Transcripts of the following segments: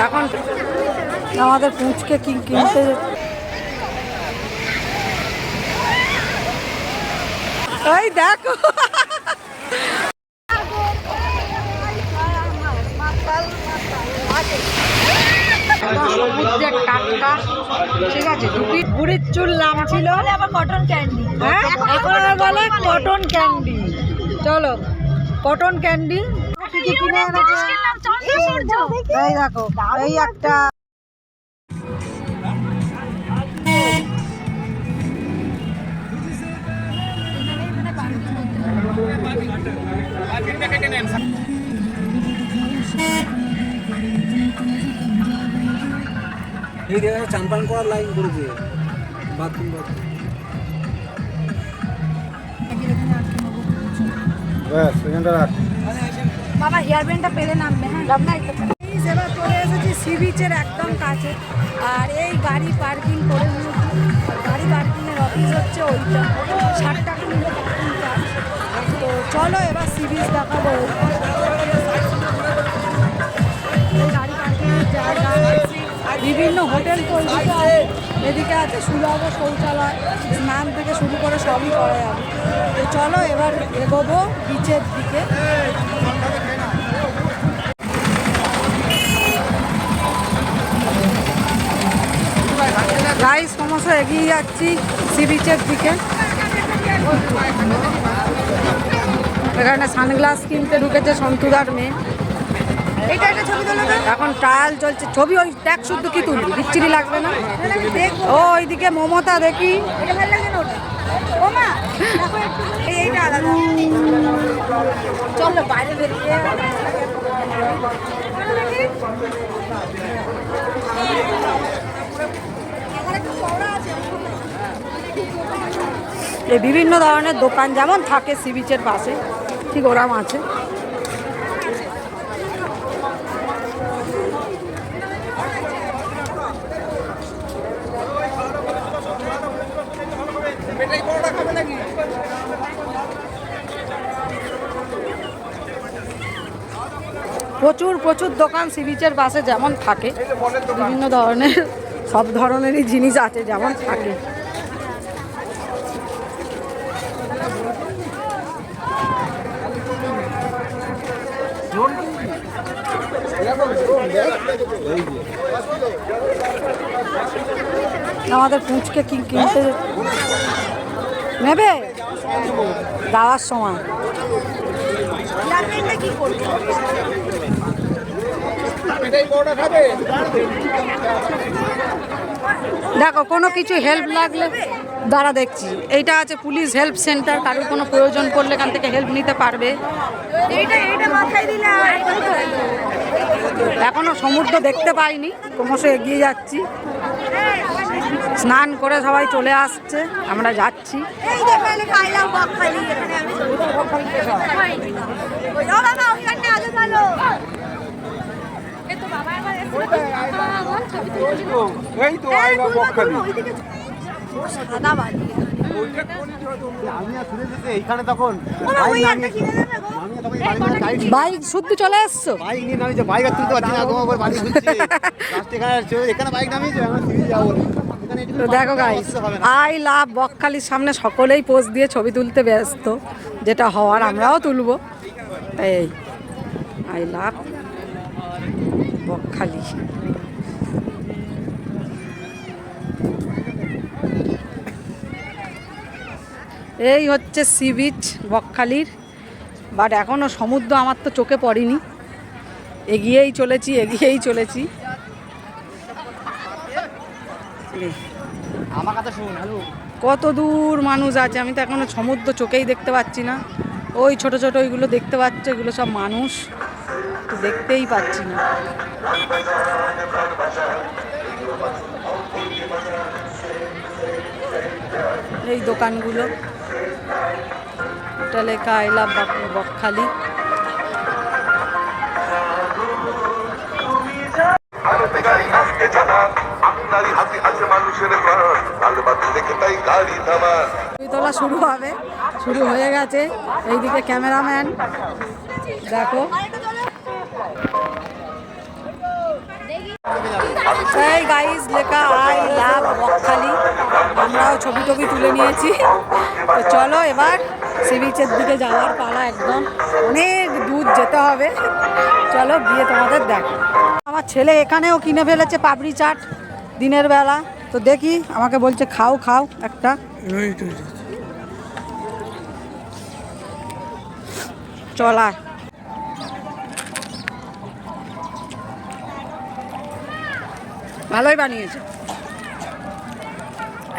এখন আমাদের পুঁচকে কি কিনতে ওই দেখো। সমুদ্রের টাটকা ঠিক আছে দুটি বুড়ির চুল নাম ছিল। আবার কটন ক্যান্ডি হ্যাঁ এখন বলে কটন ক্যান্ডি চলো কটন ক্যান্ডি কি কি কিনে এনেছে এই দেখো এই একটা এই দেখা চান পান করার লাইন করেছে। বাথরুম বাথরুম ব্যাস এখানটা রাখ। বাবা হেয়ার ব্যান্ডটা পেলে নামবে হ্যাঁ? লাভ নাই এই এবার চলে এসেছি সি বিচের একদম কাছে। আর এই গাড়ি পার্কিং করে গাড়ি পার্কিংয়ের অফিস হচ্ছে ওইটা। ষাট টাকা নিলে পার্কিং চার্জ তো চলো এবার সি বিচ দেখাবো। গাড়ি পার্কিংয়ের জায়গা বিভিন্ন হোটেল তো ওইদিকে আছে। এদিকে আছে সুলভ শৌচালয়। স্নান থেকে শুরু করে সবই করা যাবে। তো চলো এবার এগোবো বিচের দিকে। এগিয়ে যাচ্ছি সি বিচের দিকে। এখানে সানগ্লাস কিনতে ঢুকেছে সন্তুদার মেয়ে। তোলো এখন ট্রায়াল চলছে। ছবি ওই দেখ শুদ্ধ কি তুলবি বিচ্ছিরি লাগবে না। ও ওইদিকে মমতা দেখি। এটা ভালো লাগে না ওটা ও মা দেখো একটু এই এইটা আলাদা চলো বাইরে বেরিয়ে এখানে একটা চওড়া আছে এই বিভিন্ন ধরনের দোকান যেমন থাকে সি বিচের পাশে, ঠিক ওরাম আছে। প্রচুর প্রচুর দোকান সি বিচের পাশে যেমন থাকে, বিভিন্ন ধরনের, সব ধরনেরই জিনিস আছে যেমন থাকে। আমাদের পুঁচকে কি কিনতে নেবে? যাওয়ার সময়। দেখো, কোনো কিছু হেল্প লাগলে, দাঁড়া দেখছি। এইটা আছে পুলিশ হেল্প সেন্টার কারোর কোনো প্রয়োজন পড়লে এখান থেকে হেল্প নিতে পারবে। এইটা এইটা মাথায় দিলে এখনও সমুদ্র দেখতে পাইনি ক্রমশ এগিয়ে যাচ্ছি। স্নান করে সবাই চলে আসছে আমরা যাচ্ছি। এই তো আইলা বকখালি সাদা দিতে এইখানে তখন বাইক শুদ্ধ চলে এসছো বাইক নিয়ে নামিয়েছে বাইক আর তুলতে পারছি না তোমার উপর বাড়ি ঘুরছে এখানে বাইক নামিয়েছে আমরা সিঁড়ি যাব। দেখো গাইস আই লাভ বকখালির সামনে সকলেই পোজ দিয়ে ছবি তুলতে ব্যস্ত। যেটা হওয়ার আমরাও তুলবো। এই আই লাভ বকখালি। এই হচ্ছে সি বিচ বকখালির। বাট এখনও সমুদ্র আমার তো চোখে পড়েনি। এগিয়েই চলেছি এগিয়েই চলেছি। কত দূর মানুষ আছে আমি তো এখনও সমুদ্র চোখেই দেখতে পাচ্ছি না। ওই ছোট ছোট ওইগুলো দেখতে পাচ্ছ এগুলো সব মানুষ। দেখতেই পাচ্ছি না। এই দোকানগুলো। এটা লেখা আই লাভ বকখালি। তোলা শুরু হবে শুরু হয়ে গেছে। এইদিকে ক্যামেরাম্যান দেখো। এই গাইজ লেখা আই লাভ বকখালি আমরাও ছবি টবি তুলে নিয়েছি। তো চলো এবার সি বিচের দিকে যাওয়ার পালা একদম। অনেক দূর যেতে হবে। চলো গিয়ে তোমাদের দেখ। আমার ছেলে এখানেও কিনে ফেলেছে পাপড়ি চাট দিনের বেলা। তো দেখি, আমাকে বলছে, খাও খাও একটা। চলা ভালোই বানিয়েছে।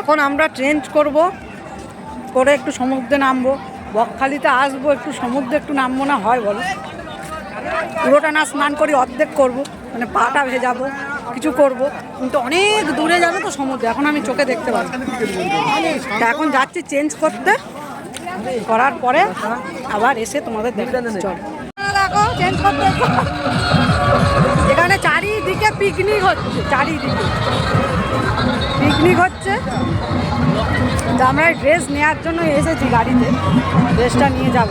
এখন আমরা চেঞ্জ করব, করে একটু সমুদ্রে নামবো। বকখালিতে আসব, একটু সমুদ্রে একটু নামবো না, হয় বলো। পুরোটা না স্নান করি, অর্ধেক করব। মানে পাটা ভেজাবো, কিছু করব। কিন্তু অনেক দূরে যাবে তো সমুদ্রে, এখন আমি চোখে দেখতে পাবো এখন যাচ্ছি চেঞ্জ করতে। করার পরে আবার এসে তোমাদের দেখতে চল। চেঞ্জ করতে। এখানে চারিদিকে পিকনিক হচ্ছে, চারিদিকে। পিকনিক হচ্ছে। তো আমরা ড্রেস নেওয়ার জন্য এসেছি গাড়িতে ড্রেসটা নিয়ে যাব।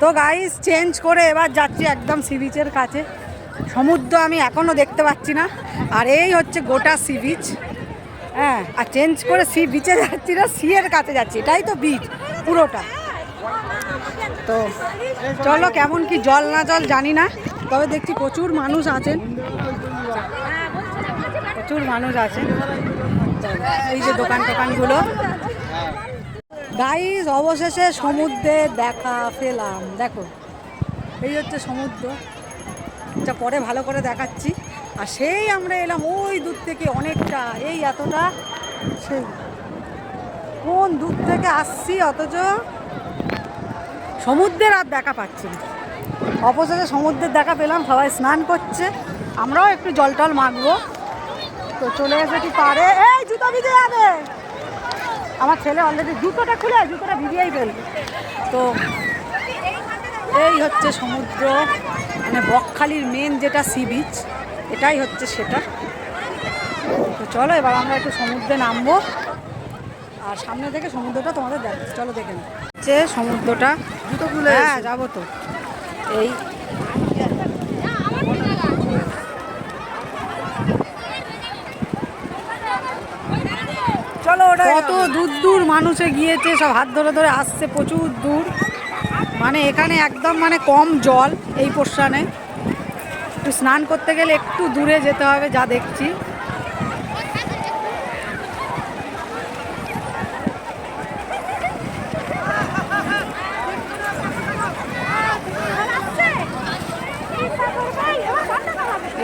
তো গাইস চেঞ্জ করে এবার যাচ্ছি একদম সি বিচের কাছে। সমুদ্র আমি এখনও দেখতে পাচ্ছি না। আর এই হচ্ছে গোটা সি বিচ হ্যাঁ আর চেঞ্জ করে সি বিচে যাচ্ছি না সি এর কাছে যাচ্ছি। এটাই তো বিচ পুরোটা। তো চলো কেমন কি জল না জল জানি না, তবে দেখছি প্রচুর মানুষ আছেন। প্রচুর মানুষ আছেন। এই যে দোকান টোকানগুলো। গাইজ অবশেষে সমুদ্রে দেখা পেলাম। দেখো, এই হচ্ছে সমুদ্র। এটা পরে ভালো করে দেখাচ্ছি। আর সেই আমরা এলাম ওই দূর থেকে অনেকটা। এই এতটা সেই। কোন দূর থেকে আসছি অথচ সমুদ্রের আর দেখা পাচ্ছি না। অপোজিটে সমুদ্রের দেখা পেলাম, সবাই স্নান করছে। আমরাও একটু জল টল মাখবো। তো চলে এসে এসেছি পারে। এই জুতো ভিজে যাবে! আমার ছেলে অলরেডি জুতোটা খুলে জুতোটা ভিজিয়েই ফেলবে। তো এই হচ্ছে সমুদ্র মানে বকখালির মেন যেটা সি বিচ এটাই হচ্ছে সেটা। তো চলো এবার আমরা একটু সমুদ্রে নামবো। আর সামনে থেকে সমুদ্রটা তোমাদের দেখাচ্ছি। চলো দেখে নিই হচ্ছে সমুদ্রটা। হ্যাঁ যাব তো। এই। চলো ওটা কত দূর দূর মানুষে গিয়েছে সব হাত ধরে ধরে আসছে প্রচুর দূর। মানে এখানে একদম মানে কম জল এই পোর্শনে একটু স্নান করতে গেলে একটু দূরে যেতে হবে যা দেখছি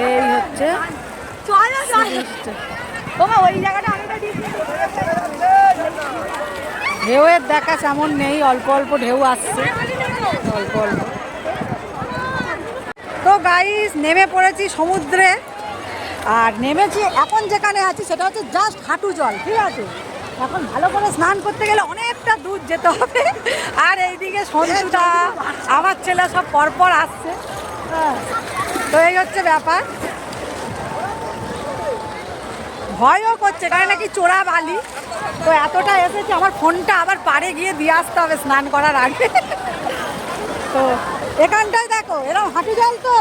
এই হচ্ছে ঢেউয়ের দেখা তেমন নেই, অল্প অল্প ঢেউ আসছে। অল্প অল্প। তো গাইস নেমে পড়েছি সমুদ্রে। আর নেমেছি এখন যেখানে আছি, সেটা হচ্ছে জাস্ট হাঁটু জল, ঠিক আছে? এখন ভালো করে স্নান করতে গেলে অনেকটা দূর যেতে হবে। আর এইদিকে সন্ধ্যা আমার ছেলে সব পরপর আসছে। হ্যাঁ তো এই হচ্ছে ব্যাপার। ভয়ও করছে কারণ নাকি চোরা বালি। তো এতটা এসেছে, আমার ফোনটা আবার পাড়ে গিয়ে দিয়ে আসতে হবে স্নান করার আগে। তো এখানটায় দেখো এরকম হাঁটু জল তো।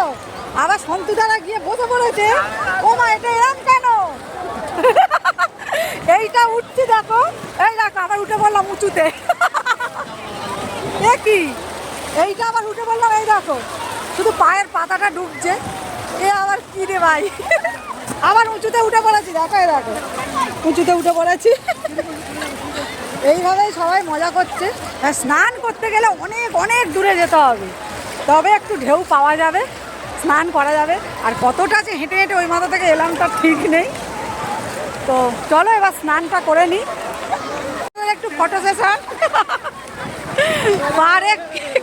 আবার সন্তু দ্বারা গিয়ে বসে পড়েছে। ও মা, এটা এরম কেন? এইটা উঠছি দেখো। এই দেখো, আবার উঠে পড়লাম উঁচুতে। কি? এইটা আবার উঠে পড়লাম, এই দেখো। শুধু পায়ের পাতাটা ডুবছে। এ আবার কি রে ভাই? আবার উঁচুতে উঠে পড়েছি, দেখো দেখো। উঁচুতে উঠে পড়েছি। এইভাবেই সবাই মজা করছে। স্নান করতে গেলে অনেক অনেক দূরে যেতে হবে। তবে একটু ঢেউ পাওয়া যাবে, স্নান করা যাবে। আর কতটা যে হেঁটে হেঁটে ওই মাথা থেকে এলাম তার ঠিক নেই। তো চলো এবার স্নানটা করে নিই। একটু ফটো সেশন পারে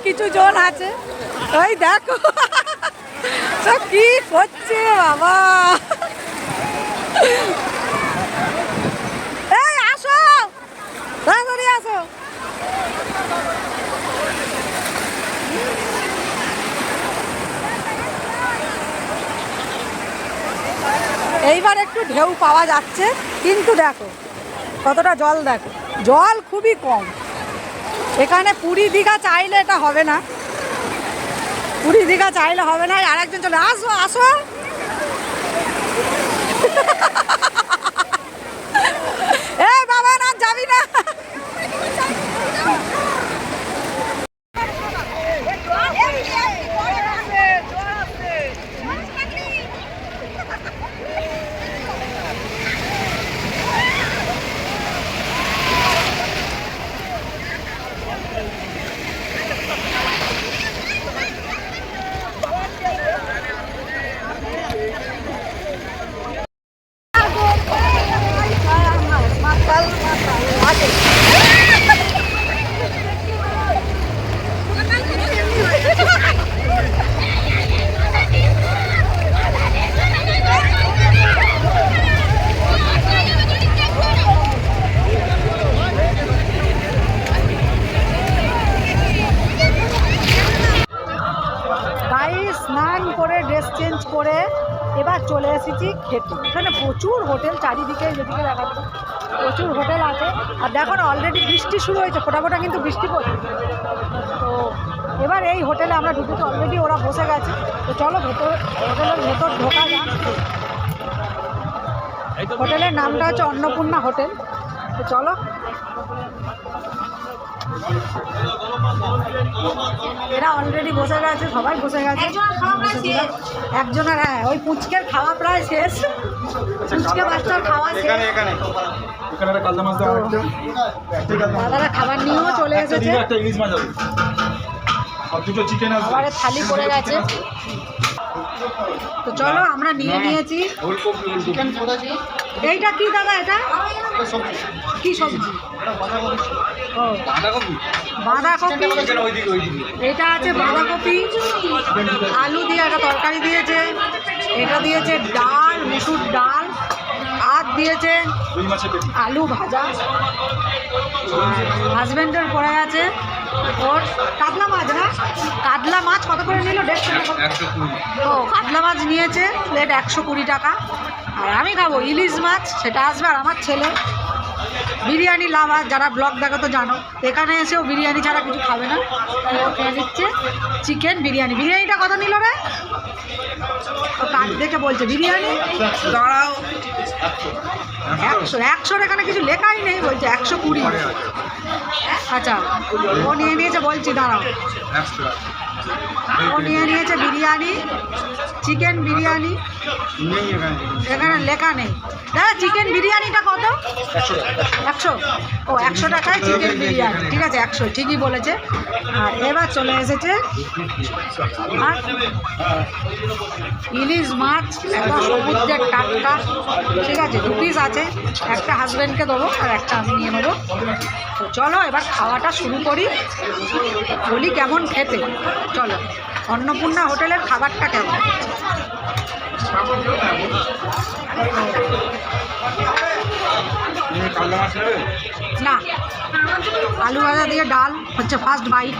কিছু জন আছে। ওই দেখো। কি করছে বাবা? এই, আসো। তাড়াতাড়ি আসো। এইবার একটু ঢেউ পাওয়া যাচ্ছে, কিন্তু দেখো, কতটা জল দেখো। জল খুবই কম। এখানে পুরী দীঘা চাইলে এটা হবে না। পুরী দীঘা চাইলে হবে না। আর একজন চলে, আসো আসো এ বাবা না যাবি না ভাই স্নান করে ড্রেস চেঞ্জ করে এবার চলে এসেছি খেতে এখানে প্রচুর হোটেল চারিদিকে যেদিকে দেখাচ্ছে প্রচুর হোটেল আছে। আর দেখো না অলরেডি বৃষ্টি শুরু হয়েছে ফোটা ফোটা কিন্তু বৃষ্টি পড়ছে। তো এবার এই হোটেলে আমরা ঢুকেছি অলরেডি ওরা বসে গেছে। তো চলো ভেতর হোটেলের ভেতর ঢোকা যান হোটেলের নামটা হচ্ছে অন্নপূর্ণা হোটেল তো চলো। এরা অলরেডি বসে গেছে সবাই বসে গেছে। একজনের হ্যাঁ ওই পুচকের খাওয়া প্রায় শেষ। পুচকে বাচ্চার খাওয়া শেষ। দাদারা খাবার নিয়েও চলে এসেছে। খাবারের থালি পড়ে গেছে। তো চলো আমরা নিয়ে নিয়েছি। এইটা কি দাদা এটা? কি সবজি? ও বাঁধাকপি। এটা আছে বাঁধাকপি। আলু দিয়ে একটা তরকারি দিয়েছে। এটা দিয়েছে ডাল মুসুর ডাল। আর দিয়েছে। আলু ভাজা। হাজব্যান্ডের পড়ে আছে ওর কাতলা মাছ না? কাতলা মাছ কত করে নিল? দেড়শো টাকা ও কাতলা মাছ নিয়েছে। প্লেট একশো কুড়ি টাকা। আর আমি খাব ইলিশ মাছ সেটা আসবে আর আমার ছেলে। বিরিয়ানি লাভার, যারা ব্লগ দেখো তো জানো, এখানে এসেও বিরিয়ানি ছাড়া কিছু খাবে না। খেয়ে নিচ্ছে চিকেন বিরিয়ানি। বিরিয়ানিটা কত নিল রে? ও কাজ দেখে বলছে, বিরিয়ানি? দাঁড়াও। একশো, একশোর এখানে কিছু লেখাই নেই, বলছে একশো কুড়ি। আচ্ছা ও নিয়ে নিয়েছে, বলছি, দাঁড়াও। ও নিয়ে নিয়েছে বিরিয়ানি চিকেন বিরিয়ানি। এখানে লেখা নেই। দাদা চিকেন বিরিয়ানিটা কত? একশো। ও, একশো টাকায় চিকেন বিরিয়ানি। ঠিক আছে, একশো, ঠিকই বলেছে। আর এবার চলে এসেছে আর ইলিশ মাছ একদম সমুদ্রের টাটকা। ঠিক আছে, দু পিস আছে। একটা হাজব্যান্ডকে দেবো আর একটা আমি নিয়ে নেব। তো চলো, এবার খাওয়াটা শুরু করি। বলি কেমন খেতে? চলো। অন্নপূর্ণা হোটেলের খাবারটা কেমন? না। আলু ভাজা দিয়ে ডাল, হচ্ছে ফার্স্ট বাইট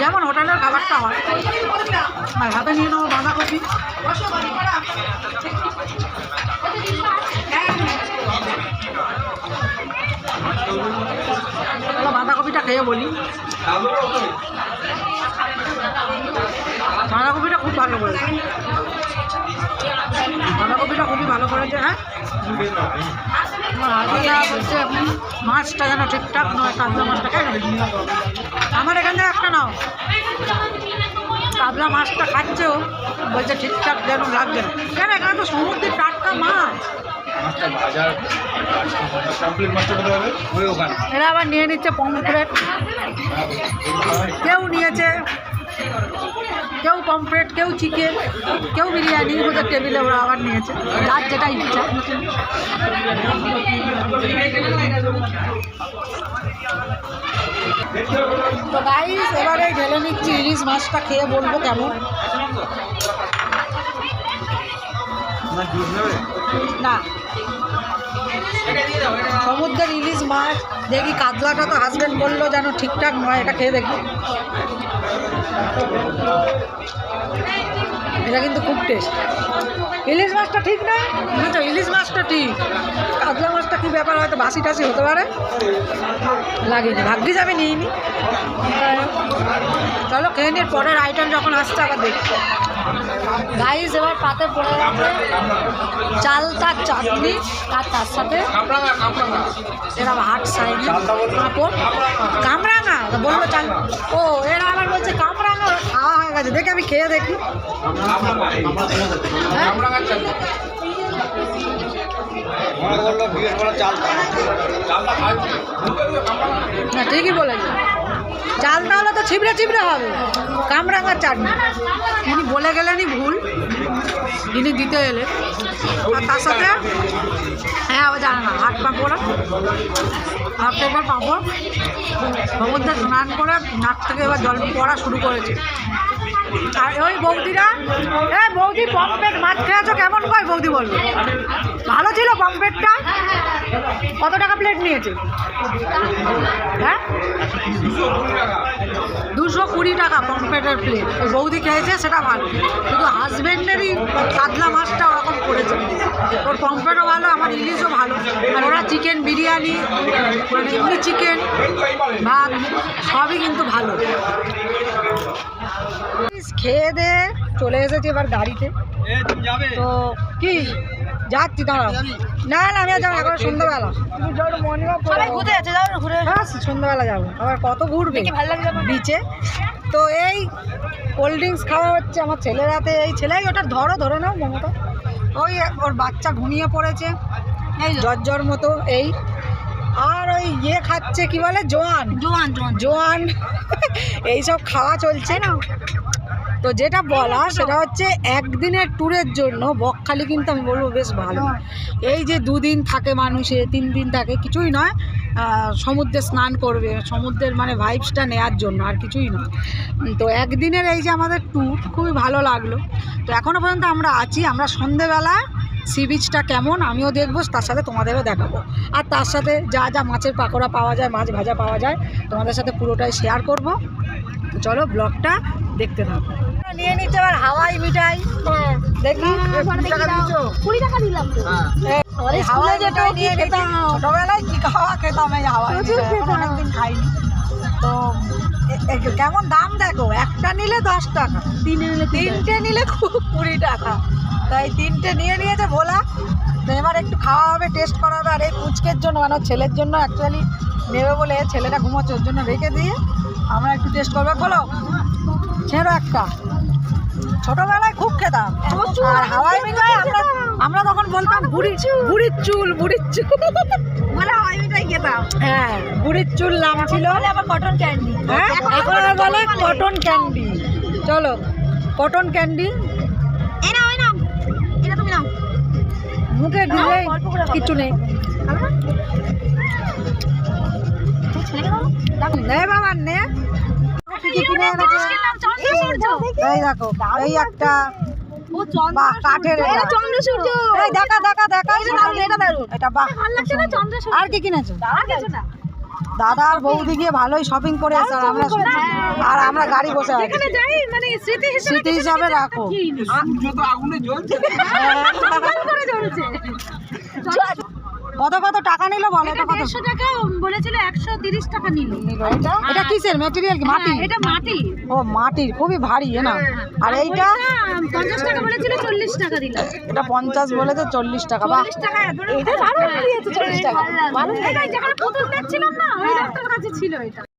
যেমন হোটেলের খাবারটা হয়। আর হাতে নিয়ে নেব বাঁধাকপি। বলি। বাঁধাকপিটা খুব ভালো করেছে। বাঁধাকপিটা খুবই ভালো করেছে হ্যাঁ? আপনি মাছটা যেন ঠিকঠাক নয়, কাতলা মাছটা কেন আমার এখান একটা নাও। কাতলা মাছটা খাচ্ছেও বলছে ঠিকঠাক যেন লাগছে। কেন এখানে তো সমুদ্রের টাটকা মাছ? মাছটা ভাজার কমপ্লিট মাছটা কোথায় হবে? ওই ওখানে। এরা আবার নিয়ে নিচ্ছে পমফ্রেট কেউ নিয়েছে কেউ পমফ্রেট কেউ চিকেন কেউ বিরিয়ানি ওদের টেবিলে ওরা আবার নিয়েছে। যার যেটা ইচ্ছা। তো গাইস এবারে ঢেলে নিচ্ছি ইলিশ মাছটা খেয়ে বলব কেমন। না না। সমুদ্রের ইলিশ মাছ, দেখি কাতলাটা তো হাজবেন্ড বলল যেন ঠিকঠাক নয়, এটা খেয়ে দেখি। এটা কিন্তু খুব টেস্ট ইলিশ মাছটা ঠিক না? আচ্ছা ইলিশ মাছটা ঠিক। কাতলা মাছটা কি ব্যাপার, হয়তো বাসি টাসি হতে পারে। লাগেনি ভাগ্যিস আমি নিইনি। চলো, খেয়ে নিয়ে পরের আইটেম যখন আসছে, আবার দেখি। গাইস এবার পাতে পড়ে গেছে চালতার চাটনি আর তার সাথে কামরাঙা কামরাঙা এরা হাট সাইডে পাঁপড় কামরাঙা? তো বলল চাল ও এরা আবার বলছে কামরাঙা খাওয়া হয়ে গেছে। দেখে আমি খেয়ে দেখি। হ্যাঁ? কামরাঙার চাল না হলে তো ছিবড়ে ছিবড়ে হবে। কামরাঙার চাটনি। তিনি বলে গেলেনই ভুল। তিনি দিতে এলে আর তার সাথে হ্যাঁ ও জানে না। হাট পাঁপড় হাট পেপার পাঁপড় সমুদ্রে স্নান করে নাক থেকে এবার জল পড়া শুরু করেছে। আর ওই বৌদিরা? হ্যাঁ বৌদি, পম্পেট মাছ খেয়েছো কেমন কয় বৌদি বলবে ভালো ছিল পম্পেটটা? কত টাকা প্লেট নিয়েছে? হ্যাঁ? দুশো কুড়ি টাকা পম্পেটের প্লেট ওই বৌদি খেয়েছে, সেটা ভালো। কিন্তু হাজব্যান্ডেরই কাতলা মাছটা ওরকম করেছে। ওর পম্পেটও ভালো, আমার ইলিশও ভালো। আর ওরা চিকেন বিরিয়ানি মানে চিকেন ভাত, সবই কিন্তু ভালো। খেয়ে দে চলে এসেছি এবার গাড়িতে। তো কি? যাচ্ছি দাঁড়াও। না না আমি যাব এখন সন্ধ্যাবেলা। না ঘুরে হ্যাঁ সন্ধ্যাবেলা যাব। আবার কত ঘুরবে? বিচে। তো এই কোল্ড ড্রিঙ্কস খাওয়া হচ্ছে আমার ছেলের হাতে। এই ছেলেই ওটা ধরো ধরো নাও মমতা। ওই ওর বাচ্চা ঘুমিয়ে পড়েছে। এই জ্বর জ্বর মতো এই। আর ওই ইয়ে খাচ্ছে কি বলে? জোয়ান। জোয়ান জোয়ান। জোয়ান। এইসব খাওয়া চলছে। না তো যেটা বলা সেটা হচ্ছে একদিনের ট্যুরের জন্য বকখালি কিন্তু আমি বলব বেশ ভালো। এই যে দুদিন থাকে মানুষে, তিন দিন থাকে, কিছুই নয় সমুদ্রে স্নান করবে, সমুদ্রের মানে ভাইবসটা নেওয়ার জন্য, আর কিছুই নয়। তো একদিনের এই যে আমাদের ট্যুর খুবই ভালো লাগল। তো এখনও পর্যন্ত আমরা আছি, আমরা সন্ধেবেলা সি বিচটা কেমন আমিও দেখব, তার সাথে তোমাদেরও দেখাবো। আর তার সাথে যা যা মাছের পাকোড়া পাওয়া যায়, মাছ ভাজা পাওয়া যায়, তোমাদের সাথে পুরোটাই শেয়ার করব। চলো ব্লগটা দেখতে থাকো। নিয়ে নিচ্ছে এবার হাওয়াই মিঠাই। দেখি কুড়ি টাকা দিয়েছ? কুড়ি টাকা দিলাম তো। হাওয়াই যেটা নিয়ে নিতাম ছোটবেলায় কি খাওয়া খেতাম এই হাওয়াই খেতাম। অনেকদিন খাইনি। তো কেমন দাম দেখো? একটা নিলে দশ টাকা। তিনে নিলে তিনটে। নিলে কুড়ি টাকা। তাই তিনটে নিয়ে নিয়েছে ভোলা। তো এবার একটু খাওয়া হবে টেস্ট করা হবে। আর এই পুচকের জন্য মানে ছেলের জন্য অ্যাকচুয়ালি নেবে বলে ছেলেটা ঘুমোচ্ছে ওর জন্য রেখে দিয়ে আমরা একটু টেস্ট করবে। বলো ছেড়ো একটা। ছোটবেলায় খুব খেতাম। আর হাওয়াই মিঠাই আমরা আমরা তখন বলতাম বুড়ির বুড়ির চুল বুড়ির চুল। বলে হাওয়াই মিঠাই খেতাম। হ্যাঁ বুড়ির চুল নাম ছিল আবার কটন ক্যান্ডি হ্যাঁ এখন বলে কটন ক্যান্ডি চলো কটন ক্যান্ডি এই নাও এই নাও। এটা তুমি নাও। মুখে দিলে। কিছু নেই। নে বাবা নে। এই দেখো এই একটা আর কি কিনেছো? দাদা আর বৌদি গিয়ে ভালোই শপিং করে আর আমরা আর আমরা গাড়ি বসে আছি। যেখানে যাই মানে স্মৃতি হিসাবে রাখো। করে চলছে কত কত টাকা নিল বলো এটা কত? দেড়শো টাকা বলেছিল একশো তিরিশ টাকা নিল। এটা? এটা কিসের? মেটেরিয়াল কি? মাটি হ্যাঁ, এটা মাটি ও মাটির। খুবই ভারী না? আর এইটা? পঞ্চাশ টাকা বলেছিল চল্লিশ টাকা দিল। এটা পঞ্চাশ বলে তো চল্লিশ টাকা বা এটা ভালো দিয়েছে চল্লিশ টাকা। ভালো যেখানে পুতুল দেখছিলাম না ওই ডাক্তার কাছে ছিল এটা।